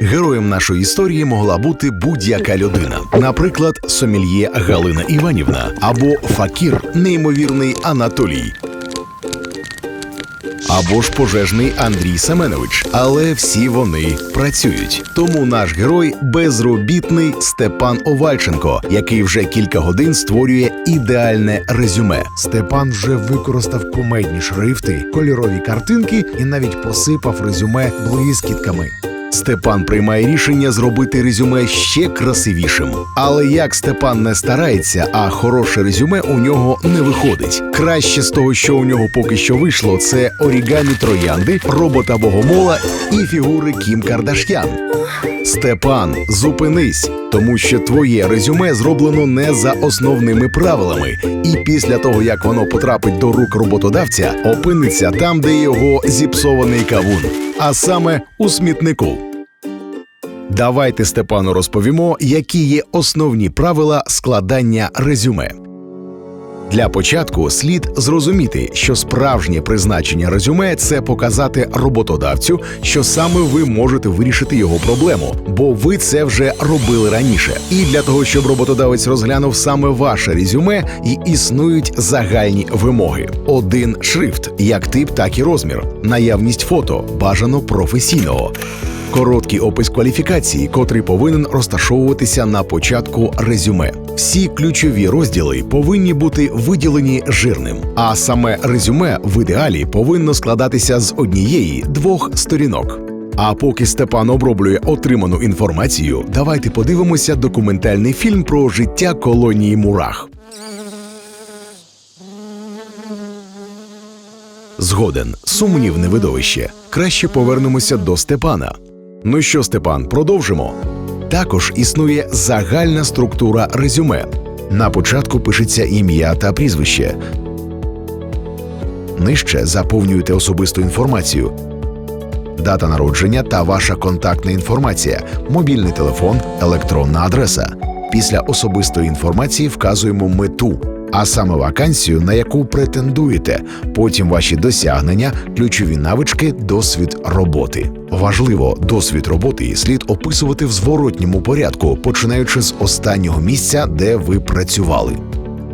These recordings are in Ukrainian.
Героєм нашої історії могла бути будь-яка людина, наприклад, сомельє Галина Іванівна або факір, неймовірний Анатолій. Або ж пожежний Андрій Семенович, але всі вони працюють. Тому наш герой безробітний Степан Овальченко, який вже кілька годин створює ідеальне резюме. Степан вже використав кумедні шрифти, кольорові картинки і навіть посипав резюме блискітками. Степан приймає рішення зробити резюме ще красивішим. Але як Степан не старається, а хороше резюме у нього не виходить. Краще з того, що у нього поки що вийшло, це орігамі троянди, робота богомола і фігури Кім Кардаш'ян. Степан, зупинись, тому що твоє резюме зроблено не за основними правилами, і після того як воно потрапить до рук роботодавця, опиниться там, де його зіпсований кавун, а саме у смітнику. Давайте Степану розповімо, які є основні правила складання резюме. Для початку слід зрозуміти, що справжнє призначення резюме це показати роботодавцю, що саме ви можете вирішити його проблему, бо ви це вже робили раніше. І для того, щоб роботодавець розглянув саме ваше резюме, і існують загальні вимоги: один шрифт, як тип, так і розмір, наявність фото, бажано професійного. Короткий опис кваліфікації, котрий повинен розташовуватися на початку резюме. Всі ключові розділи повинні бути виділені жирним, а саме резюме в ідеалі повинно складатися з однієї двох сторінок. А поки Степан оброблює отриману інформацію, давайте подивимося документальний фільм про життя колонії Мурах. Згоден, сумнівне видовище. Краще повернемося до Степана. Ну що, Степан, продовжимо. Також існує загальна структура резюме. На початку пишеться ім'я та прізвище. Нижче заповнюєте особисту інформацію. Дата народження та ваша контактна інформація, мобільний телефон, електронна адреса. Після особистої інформації вказуємо мету, а саме вакансію, на яку претендуєте. Потім ваші досягнення, ключові навички, досвід роботи. Важливо, досвід роботи слід описувати в зворотньому порядку, починаючи з останнього місця, де ви працювали.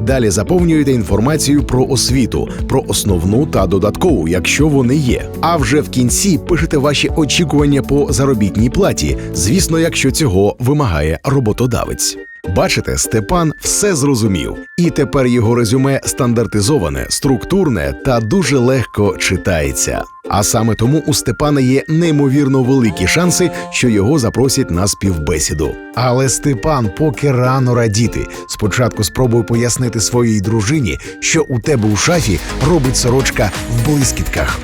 Далі заповнюєте інформацію про освіту, про основну та додаткову, якщо вони є. А вже в кінці пишете ваші очікування по заробітній платі, звісно, якщо цього вимагає роботодавець. Бачите, Степан все зрозумів, і тепер його резюме стандартизоване, структурне та дуже легко читається. А саме тому у Степана є неймовірно великі шанси, що його запросять на співбесіду. Але Степан поки рано радіти. Спочатку спробуй пояснити своїй дружині, що у тебе у шафі робить сорочка в блискітках.